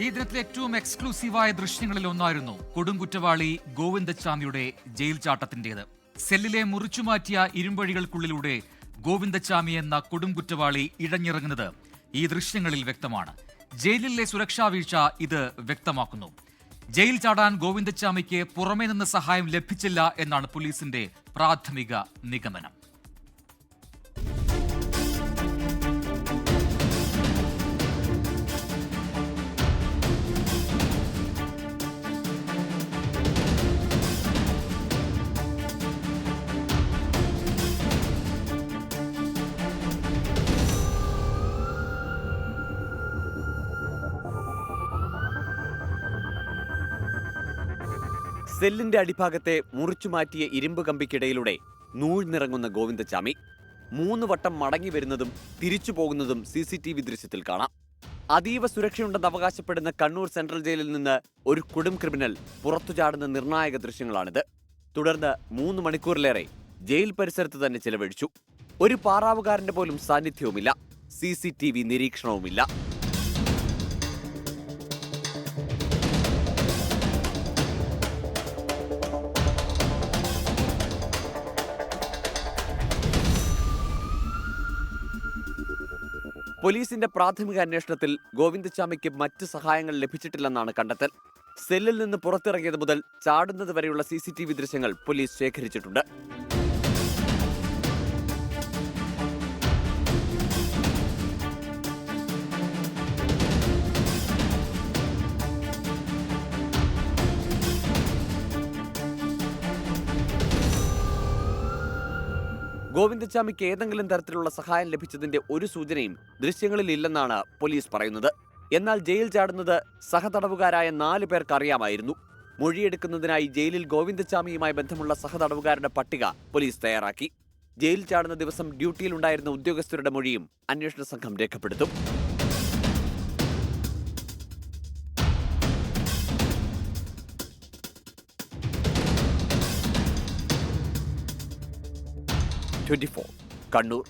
ഈ ദിനത്തിലെ ഏറ്റവും എക്സ്ക്ലൂസീവായ ദൃശ്യങ്ങളിൽ ഒന്നായിരുന്നു കൊടുങ്കുറ്റവാളി ഗോവിന്ദച്ചാമിയുടെ ജയിൽ ചാട്ടത്തിന്റേത് സെല്ലിലെ മുറിച്ചുമാറ്റിയ ഇരുമ്പഴികൾക്കുള്ളിലൂടെ ഗോവിന്ദച്ചാമി എന്ന കൊടുംകുറ്റവാളി ഇഴഞ്ഞിറങ്ങുന്നത് ഈ ദൃശ്യങ്ങളിൽ വ്യക്തമാണ്. ജയിലിലെ സുരക്ഷാ വീഴ്ച ഇത് വ്യക്തമാക്കുന്നു. ജയിൽ ചാടാൻ ഗോവിന്ദച്ചാമിക്ക് പുറമേ നിന്ന് സഹായം ലഭിച്ചില്ല എന്നാണ് പോലീസിന്റെ പ്രാഥമിക നിഗമനം. സെല്ലിന്റെ അടിഭാഗത്തെ മുറിച്ചുമാറ്റിയ ഇരുമ്പ് കമ്പിക്കിടയിലൂടെ നൂഴ്ന്നിറങ്ങുന്ന ഗോവിന്ദചാമി മൂന്ന് വട്ടം മടങ്ങി വരുന്നതും തിരിച്ചു പോകുന്നതും സി സി ടി വി ദൃശ്യത്തിൽ കാണാം. അതീവ സുരക്ഷയുണ്ടെന്ന് അവകാശപ്പെടുന്ന കണ്ണൂർ സെൻട്രൽ ജയിലിൽ നിന്ന് ഒരു കൊടും ക്രിമിനൽ പുറത്തു ചാടുന്ന നിർണായക ദൃശ്യങ്ങളാണിത്. തുടർന്ന് മൂന്ന് മണിക്കൂറിലേറെ ജയിൽ പരിസരത്ത് തന്നെ ചിലവഴിച്ചു. ഒരു പാറാവുകാരന്റെ പോലും സാന്നിധ്യവുമില്ല. സി സി ടി വി നിരീക്ഷണവുമില്ല. പോലീസിന്റെ പ്രാഥമിക അന്വേഷണത്തിൽ ഗോവിന്ദസ്വാമിക്ക് മറ്റ് സഹായങ്ങൾ ലഭിച്ചിട്ടില്ലെന്നാണ് കണ്ടെത്തൽ. സെല്ലിൽ നിന്ന് പുറത്തിറങ്ങിയത് മുതൽ ചാടുന്നത് വരെയുള്ള സി ദൃശ്യങ്ങൾ പോലീസ് ശേഖരിച്ചിട്ടുണ്ട്. ഗോവിന്ദച്ചാമിക്ക് ഏതെങ്കിലും തരത്തിലുള്ള സഹായം ലഭിച്ചതിന്റെ ഒരു സൂചനയും ദൃശ്യങ്ങളിൽ ഇല്ലെന്നാണ് പോലീസ് പറയുന്നത്. എന്നാൽ ജയിൽ ചാടുന്നത് സഹതടവുകാരായ നാല് പേർക്ക് അറിയാമായിരുന്നു. മൊഴിയെടുക്കുന്നതിനായി ജയിലിൽ ഗോവിന്ദച്ചാമിയുമായി ബന്ധമുള്ള സഹതടവുകാരുടെ പട്ടിക പോലീസ് തയ്യാറാക്കി. ജയിൽ ചാടുന്ന ദിവസം ഡ്യൂട്ടിയിലുണ്ടായിരുന്ന ഉദ്യോഗസ്ഥരുടെ മൊഴിയും അന്വേഷണ സംഘം രേഖപ്പെടുത്തും. ട്വന്റി കണ്ണൂർ